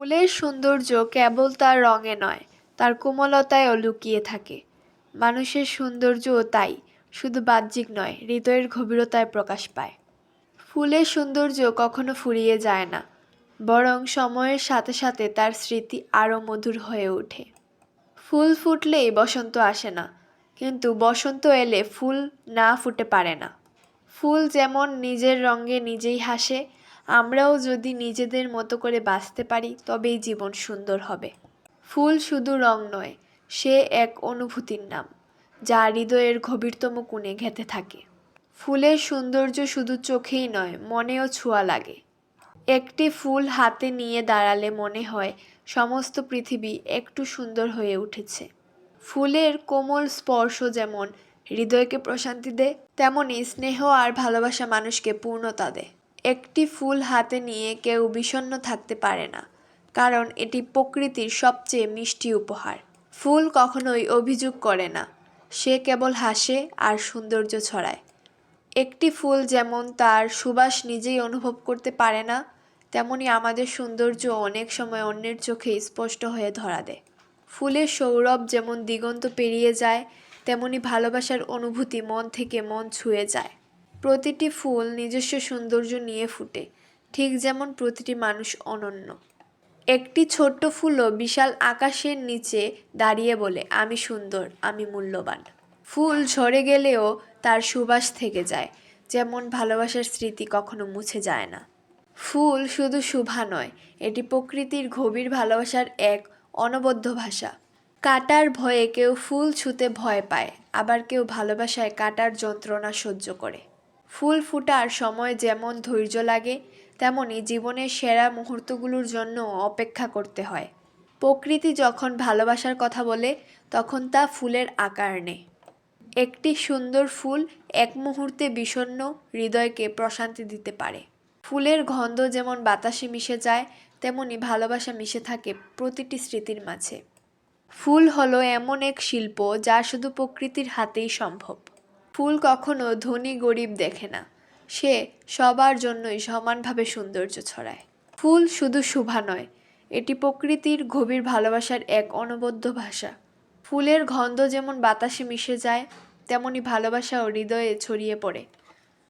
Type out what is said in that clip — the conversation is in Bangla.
ফুলের সৌন্দর্য কেবল তার রঙে নয়, তার কোমলতায়ও লুকিয়ে থাকে। মানুষের সৌন্দর্যও তাই, শুধু বাহ্যিক নয়, হৃদয়ের গভীরতায় প্রকাশ পায়। ফুলের সৌন্দর্য কখনো ফুরিয়ে যায় না, বরং সময়ের সাথে সাথে তার স্মৃতি আরও মধুর হয়ে ওঠে। ফুল ফুটলেই বসন্ত আসে না, কিন্তু বসন্ত এলে ফুল না ফুটে পারে না। ফুল যেমন নিজের রঙে নিজেই হাসে আমরাও যদি নিজেদের মতো করে বাঁচতে পারি, তবেই জীবন সুন্দর হবে। ফুল শুধু রং নয়, সে এক অনুভূতির নাম, যা হৃদয়ের গভীরতম কোণে ঘেঁথে থাকে। ফুলের সৌন্দর্য শুধু চোখেই নয়, মনেও ছোঁয়া লাগে। একটি ফুল হাতে নিয়ে দাঁড়ালে মনে হয়, সমস্ত পৃথিবী একটু সুন্দর হয়ে উঠেছে। ফুলের কোমল স্পর্শ যেমন হৃদয়কে প্রশান্তি দেয় তেমনই স্নেহ আর ভালোবাসা মানুষকে পূর্ণতা দেয়। একটি ফুল হাতে নিয়ে কেউ বিষণ্ণ থাকতে পারে না, কারণ এটি প্রকৃতির সবচেয়ে মিষ্টি উপহার। ফুল কখনোই অভিযোগ করে না, সে কেবল হাসে আর সৌন্দর্য ছড়ায়। একটি ফুল যেমন তার সুবাস নিজেই অনুভব করতে পারে না, তেমনি আমাদের সৌন্দর্য অনেক সময় অন্যের চোখে স্পষ্ট হয়ে ধরা দেয়। ফুলের সৌরভ যেমন দিগন্ত পেরিয়ে যায়, তেমনি ভালোবাসার অনুভূতি মন থেকে মন ছুঁয়ে যায়। প্রতিটি ফুল নিজস্ব সৌন্দর্য নিয়ে ফুটে, ঠিক যেমন প্রতিটি মানুষ অনন্য। একটি ছোট্ট ফুলও বিশাল আকাশের নিচে দাঁড়িয়ে বলে, আমি সুন্দর, আমি মূল্যবান। ফুল ঝরে গেলেও তার সুবাস থেকে যায়, যেমন ভালোবাসার স্মৃতি কখনো মুছে যায় না। ফুল শুধু শোভা নয়, এটি প্রকৃতির গভীর ভালোবাসার এক অনবদ্য ভাষা। কাটার ভয়ে কেউ ফুল ছুঁতে ভয় পায়, আবার কেউ ভালোবাসায় কাটার যন্ত্রণা সহ্য করে। ফুল ফুটার সময় যেমন ধৈর্য লাগে, তেমনি জীবনের সেরা মুহূর্তগুলোর জন্য অপেক্ষা করতে হয়। প্রকৃতি যখন ভালোবাসার কথা বলে, তখন তা ফুলের আকার নেয়। একটি সুন্দর ফুল এক মুহূর্তে বিষণ্ণ হৃদয়কে প্রশান্তি দিতে পারে। ফুলের গন্ধ যেমন বাতাসে মিশে যায়, তেমনি ভালোবাসা মিশে থাকে প্রতিটি স্মৃতির মাঝে। ফুল হলো এমন এক শিল্প যা শুধু প্রকৃতির হাতেই সম্ভব। ফুল ধনী গরিব দেখে না। সে সবার জন্যই সমানভাবে সৌন্দর্য ছড়ায়। ফুল শুধু শোভা নয়, এটি প্রকৃতির গভীর ভালোবাসার এক অনবদ্য ভাষা। ফুলের গন্ধ যেমন বাতাসে মিশে যায়, তেমনি ভালোবাসা ও হৃদয়ে ছড়িয়ে পড়ে।